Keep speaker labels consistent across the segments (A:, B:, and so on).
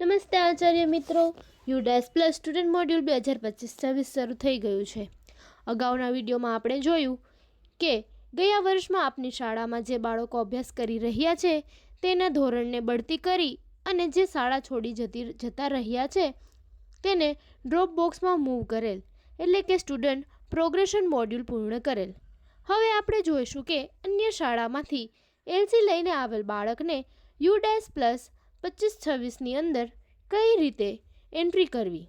A: નમસ્તે આચાર્ય મિત્રો. યુડેસ plus student module બે હજાર પચીસ છવ્વીસ શરૂ થઈ ગયું છે. અગાઉના વિડીયોમાં આપણે જોયું કે ગયા વર્ષમાં આપની શાળામાં જે બાળકો અભ્યાસ કરી રહ્યા છે, તેના ધોરણને બઢતી કરી અને જે શાળા છોડી જતી જતા રહ્યા છે, તેને ડ્રોપ બોક્સમાં મૂવ કરેલ. એટલે કે સ્ટુડન્ટ પ્રોગ્રેશન મોડ્યુલ પૂર્ણ કરેલ. હવે આપણે જોઈશું કે અન્ય શાળામાંથી એલસી લઈને આવેલ બાળકને યુડેસ પ્લસ પચીસ છવ્વીસની અંદર કઈ રીતે એન્ટ્રી કરવી?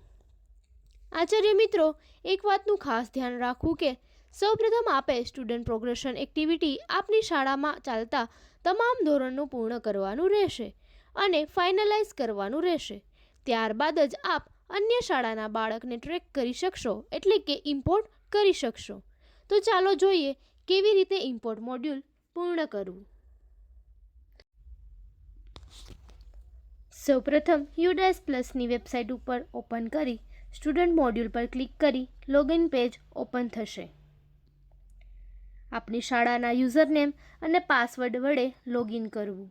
A: આચાર્ય મિત્રો, એક વાતનું ખાસ ધ્યાન રાખવું કે સૌપ્રથમ આપે સ્ટુડન્ટ પ્રોગ્રેશન એક્ટિવિટી આપની શાળામાં ચાલતા તમામ ધોરણનું પૂર્ણ કરવાનું રહેશે અને ફાઇનલાઇઝ કરવાનું રહેશે. ત્યારબાદ જ આપ અન્ય શાળાના બાળકને ટ્રેક કરી શકશો, એટલે કે ઇમ્પોર્ટ કરી શકશો. તો ચાલો જોઈએ કેવી રીતે ઇમ્પોર્ટ મોડ્યુલ પૂર્ણ કરવું. સૌપ્રથમ યુડેસ પ્લસની વેબસાઇટ ઉપર ઓપન કરી સ્ટુડન્ટ મોડ્યુલ પર ક્લિક કરી લોગિન પેજ ઓપન થશે. આપની શાળાના યુઝરનેમ અને પાસવર્ડ વડે લોગિન કરવું.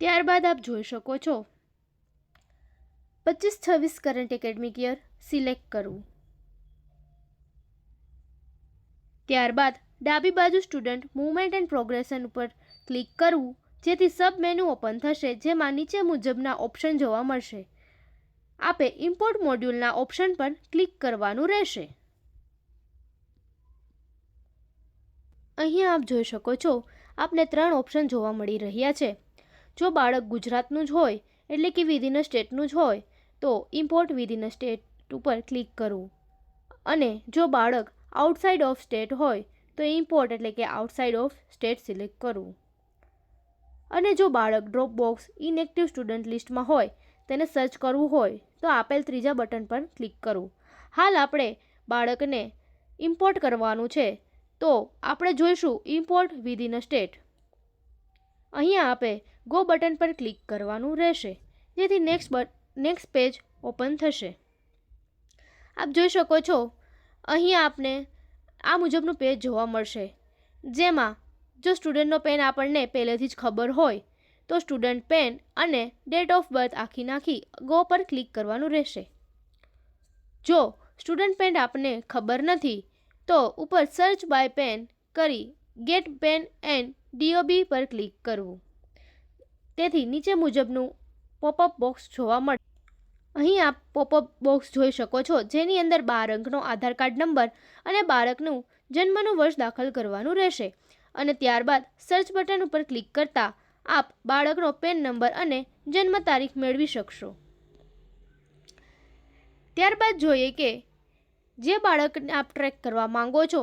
A: ત્યારબાદ આપ જોઈ શકો છો પચીસ છવ્વીસ કરંટ એકેડમિક યર સિલેક્ટ કરવું. ત્યારબાદ ડાબી બાજુ સ્ટુડન્ટ મૂવમેન્ટ એન્ડ પ્રોગ્રેશન ઉપર ક્લિક કરવું. જેથી સબ મેનુ ઓપન થશે, જેમાં નીચે મુજબના ઓપ્શન જોવા મળશે. આપે ઇમ્પોર્ટ મોડ્યુલના ઓપ્શન પર ક્લિક કરવાનું રહેશે. અહીંયા આપ જોઈ શકો છો, આપને ત્રણ ઓપ્શન જોવા મળી રહ્યા છે. જો બાળક ગુજરાતનું જ હોય, એટલે કે વિધિન સ્ટેટનું જ હોય, તો ઇમ્પોર્ટ વિધિન સ્ટેટ ઉપર ક્લિક કરવું. અને જો બાળક આઉટસાઇડ ઓફ સ્ટેટ હોય, તો ઇમ્પોર્ટ એટલે કે આઉટસાઇડ ઓફ સ્ટેટ સિલેક્ટ કરવું. અને જો બાળક ડ્રોપ બોક્સ ઇનએક્ટિવ સ્ટુડન્ટ લિસ્ટમાં હોય, તેને સર્ચ કરવું હોય, તો આપેલ ત્રીજા બટન પર ક્લિક કરવું હાલ આપણે બાળકને ઇમ્પોર્ટ કરવાનું છે, તો આપણે જોઈશું ઇમ્પોર્ટ વિધિન સ્ટેટ અહીંયા આપે ગો બટન પર ક્લિક કરવાનું રહેશે, જેથી next but next page open થશે. આપ જોઈ શકો છો, અહીંયા આપને આ મુજબનું પેજ જોવા મળશે, જેમાં જો સ્ટુડન્ટનો પેન આપણને પહેલેથી જ ખબર હોય, તો સ્ટુડન્ટ પેન અને ડેટ ઓફ બર્થ આખી નાખી ગો પર ક્લિક કરવાનું રહેશે. જો સ્ટુડન્ટ પેન આપને ખબર નથી, તો ઉપર સર્ચ બાય પેન કરી ગેટ પેન એન્ડ ડીઓબી પર ક્લિક કરવું. તેથી નીચે મુજબનું પોપઅપ બોક્સ જોવા મળે, અહીં આપ પોપઅપ બોક્સ જોઈ શકો છો, જેની અંદર બાર અંકનો આધાર કાર્ડ નંબર અને બાળકનું જન્મનું વર્ષ દાખલ કરવાનું રહેશે. અને ત્યારબાદ સર્ચ બટન ઉપર ક્લિક કરતાં આપ બાળકનો પેન નંબર અને જન્મ તારીખ મેળવી શકશો. ત્યારબાદ જોઈએ કે જે બાળકને આપ ટ્રેક કરવા માંગો છો,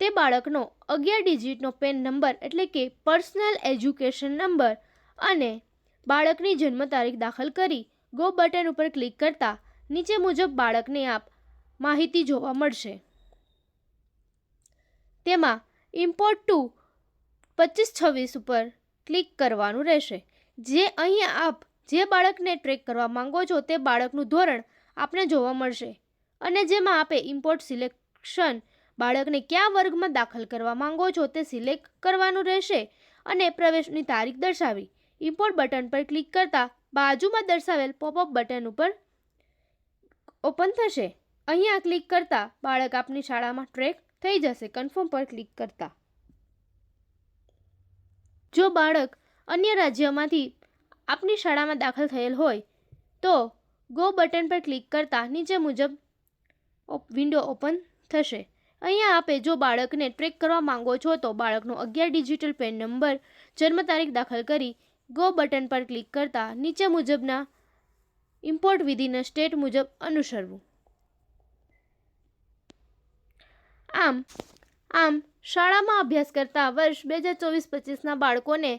A: તે બાળકનો અગિયાર ડિજિટનો પેન નંબર એટલે કે પર્સનલ એજ્યુકેશન નંબર અને બાળકની જન્મ તારીખ દાખલ કરી ગો બટન ઉપર ક્લિક કરતાં નીચે મુજબ બાળકને આપ માહિતી જોવા મળશે. તેમાં ઇમ્પોર્ટ ટુ પચીસ છવ્વીસ ઉપર ક્લિક કરવાનું રહેશે. જે અહીં આપ જે બાળકને ટ્રેક કરવા માંગો છો તે બાળકનું ધોરણ આપને જોવા મળશે. અને જેમાં આપે ઇમ્પોર્ટ સિલેક્શન બાળકને કયા વર્ગમાં દાખલ કરવા માંગો છો તે સિલેક્ટ કરવાનું રહેશે અને પ્રવેશની તારીખ દર્શાવી. ઇમ્પોર્ટ બટન પર ક્લિક કરતાં બાજુમાં દર્શાવેલ પોપઅપ બટન ઉપર ઓપન થશે. અહીંયા ક્લિક કરતાં બાળક આપની શાળામાં ટ્રેક થઈ જશે. કન્ફર્મ પર ક્લિક કરતાં. જો બાળક અન્ય રાજ્યમાંથી આપની શાળામાં દાખલ થયેલ હોય, તો ગો બટન પર ક્લિક કરતાં નીચે મુજબ વિન્ડો ઓપન થશે. અહીંયા આપે જો બાળકને ટ્રેક કરવા માંગો છો, તો બાળકનો અગિયાર ડિજિટલ પેન નંબર જન્મ તારીખ દાખલ કરી ગો બટન પર ક્લિક કરતાં નીચે મુજબના ઇમ્પોર્ટ વિધિના સ્ટેટ મુજબ અનુસરવું. આમ આમ, શાળામાં અભ્યાસ કરતા વર્ષ બે હજાર ચોવીસ પચીસના બાળકોને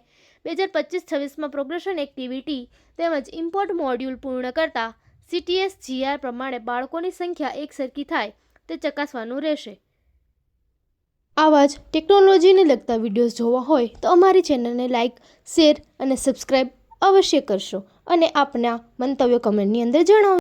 A: બે હજાર પચીસ છવ્વીસમાં પ્રોગ્રેશન એક્ટિવિટી તેમજ ઇમ્પોર્ટ મોડ્યુલ પૂર્ણ કરતા સીટીએસ જીઆર પ્રમાણે બાળકોની સંખ્યા એક સરખી થાય તે ચકાસવાનું રહેશે. આવા જ ટેકનોલોજીને લગતા વિડીયોઝ જોવા હોય તો અમારી ચેનલને લાઇક શેર અને સબસ્ક્રાઈબ અવશ્ય કરશો અને આપના મંતવ્યો કમેન્ટની અંદર જણાવો.